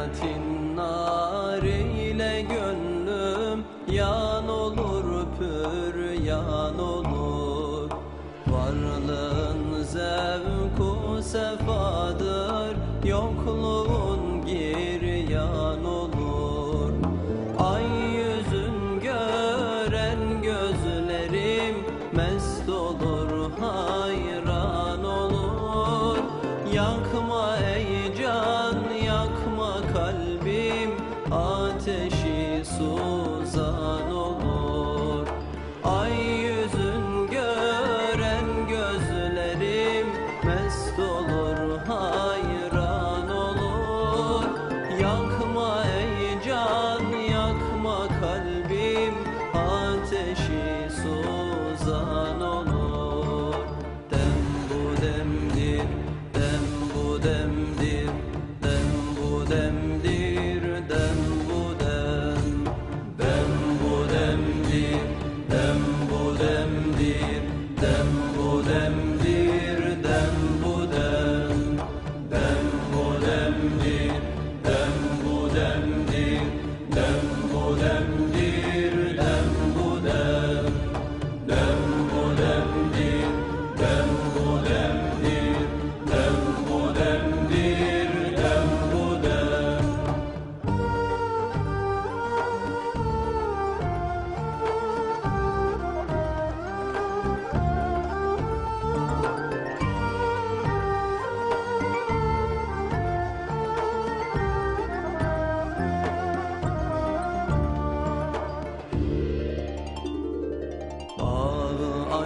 Hasretin nar gönlüm Yan olur pür yan olur. Varlığın zevku sefadır Yokluğun gir yan olur. Ay yüzün gören gözlerim Mest olur hayran olur. Yakın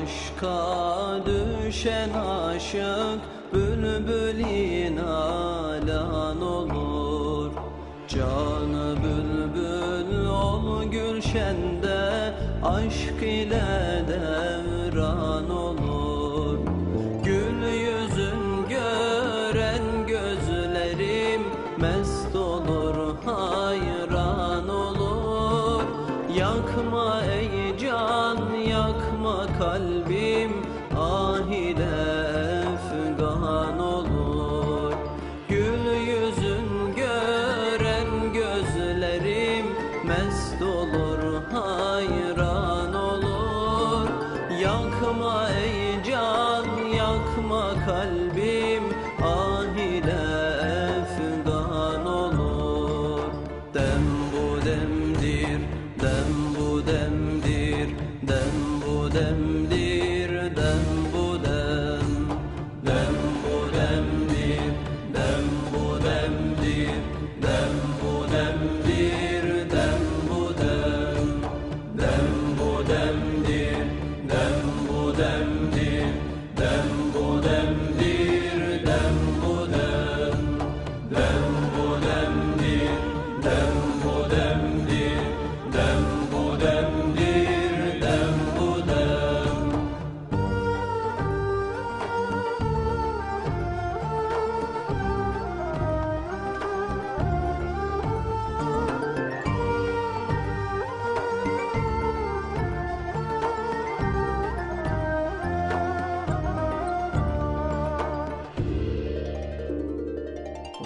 Aşka düşen aşık bülbülin alan olur. Canı bülbül ol gülşende aşk ile devran olur kalbim. Then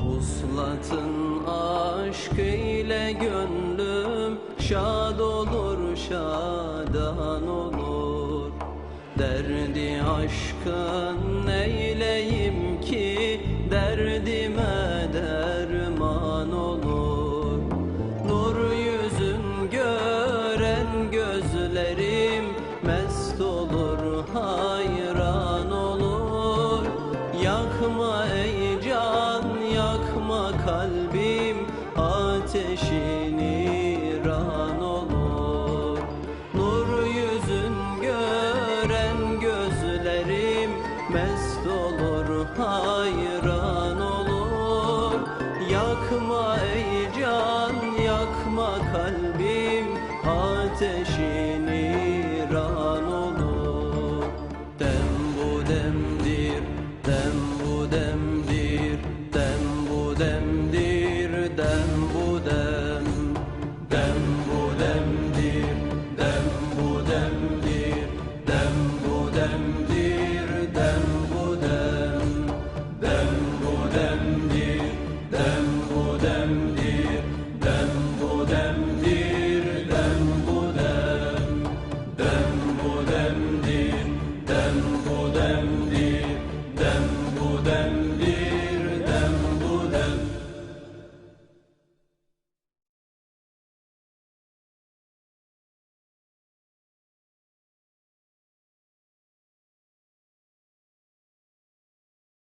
Vuslatın aşk ile gönlüm Şad olur şadan olur. Derdi aşkın neyleyim ki Derdime derman olur. Nur yüzün gören gözlerim Mest olur ha ra